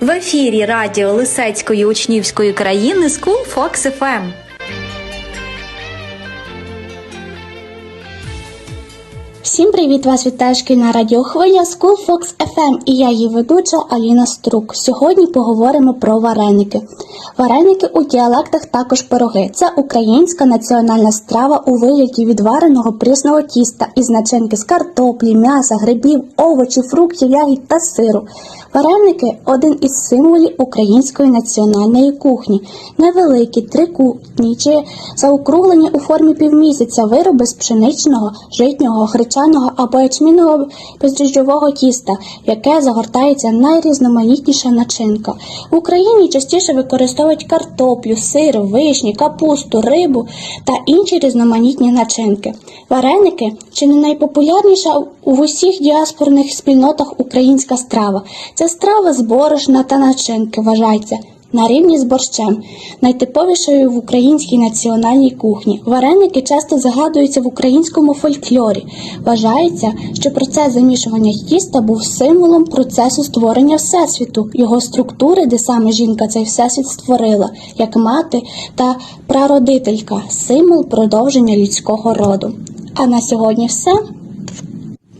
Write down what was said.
В ефірі радіо Лисецької учнівської країни School Fox FM. Всім привіт! Вас вітає шкільна радіохвиля School Fox FM і я її ведуча Аліна Струк. Сьогодні поговоримо про вареники. Вареники у діалектах також пироги. Це українська національна страва у вигляді відвареного прісного тіста із начинки з картоплі, м'яса, грибів, овочів, фруктів, ягід та сиру. Вареники один із символів української національної кухні. Невеликі, трикутні чи заокруглені у формі півмісяця вироби з пшеничного, житнього, гречаного або ячмінного бездріжджового тіста, яке загортається найрізноманітніша начинка. В Україні частіше використовують картоплю, сир, вишні, капусту, рибу та інші різноманітні начинки. Вареники чи не найпопулярніша у усіх діаспорних спільнотах українська страва. Це страва з борошна та начинки вважається на рівні з борщем, найтиповішою в українській національній кухні. Вареники часто згадуються в українському фольклорі. Вважається, що процес замішування тіста був символом процесу створення всесвіту, його структури, де саме жінка цей всесвіт створила, як мати та прародителька, символ продовження людського роду. А на сьогодні все.